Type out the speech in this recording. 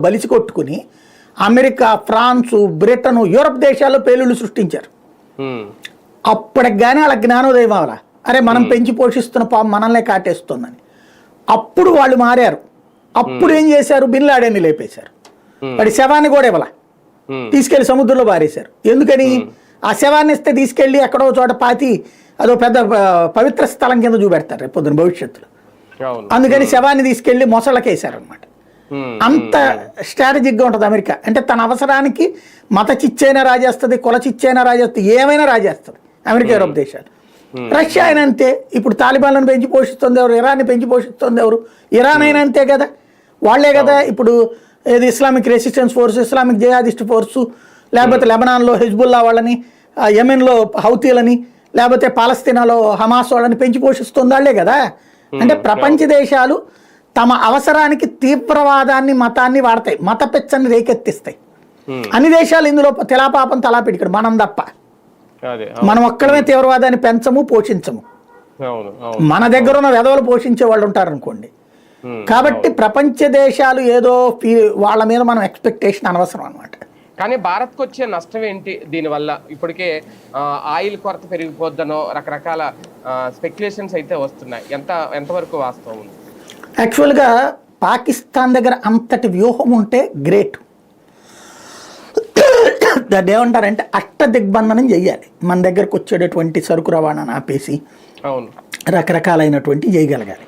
బలిసి కొట్టుకుని America France Britain Europe దేశాల్లో పేలుళ్ళు సృష్టించారు. అప్పటికి కానీ వాళ్ళ జ్ఞానోదయం అవలా అరే మనం పెంచి పోషిస్తున్న పాము మనల్నే కాటేస్తుందని. అప్పుడు వాళ్ళు మారారు. అప్పుడు ఏం చేశారు? బిన్ లాడెన్ని లేపేశారు. వాడి శవాన్ని కూడా ఇవ్వాల? తీసుకెళ్ళి సముద్రంలో పారేశారు. ఎందుకని? ఆ శవాన్ని ఇస్తే తీసుకెళ్ళి ఎక్కడో చోట పాతి అదో పెద్ద పవిత్ర స్థలం కింద చూపెడతారు రేపు పొద్దున భవిష్యత్తులో. అందుకని శవాన్ని తీసుకెళ్ళి మొసళ్ళకేశారనమాట ఉమ్, అంత స్ట్రాటజిక్గా ఉంటుంది అమెరికా. అంటే తన అవసరానికి మత చిచ్చైనా రాజేస్తుంది కుల చిచ్చైనా రాజేస్తుంది ఏమైనా రాజేస్తుంది అమెరికా యూరోప్ దేశాలు. రష్యా అయినా అంతే. ఇప్పుడు తాలిబాన్లను పెంచి పోషిస్తుంది ఎవరు? ఇరాన్ని పెంచి పోషిస్తుంది ఎవరు? ఇరాన్ అయినా అంతే కదా. వాళ్ళే కదా ఇప్పుడు ఏది Islamic resistance force Islamic jihadist force లేకపోతే లెబనాన్లో హెజ్బుల్లా వాళ్ళని యెమెన్లో హౌతీలని లేకపోతే పాలస్తీనాలో హమాస్ వాళ్ళని పెంచి పోషిస్తుంది వాళ్ళే కదా. అంటే ప్రపంచ దేశాలు తమ అవసరానికి తీవ్రవాదాన్ని మతాన్ని వాడతాయి. మత పెచ్చని రేకెత్తిస్తాయి. అన్ని దేశాలు ఇందులో తెలాపాపం తలాపిడికడు మనం తప్ప. మనం ఒక్కడమే తీవ్రవాదాన్ని పెంచము పోషించము. మన దగ్గర ఉన్న వెధవలు పోషించే వాళ్ళు ఉంటారనుకోండి. ఉమ్, కాబట్టి ప్రపంచ దేశాలు ఏదో వాళ్ళ మీద మనం ఎక్స్పెక్టేషన్ అనవసరం అనమాట కానీ భారత్కు వచ్చే నష్టం ఏంటి? దీనివల్ల ఇప్పటికే ఆయిల్ కొరత పెరిగిపోద్దనో రకరకాల స్పెక్యులేషన్స్ అయితే వస్తున్నాయి. ఎంత ఎంతవరకు వాస్తవం? ఉంది యాక్చువల్గా పాకిస్తాన్ దగ్గర అంతటి వ్యూహం ఉంటే గ్రేట్. దాన్ని ఏమంటారంటే అష్ట దిగ్బంధనం చెయ్యాలి మన దగ్గరకు వచ్చేటటువంటి సరుకు రవాణాను ఆపేసి రకరకాలైనటువంటి చేయగలగాలి.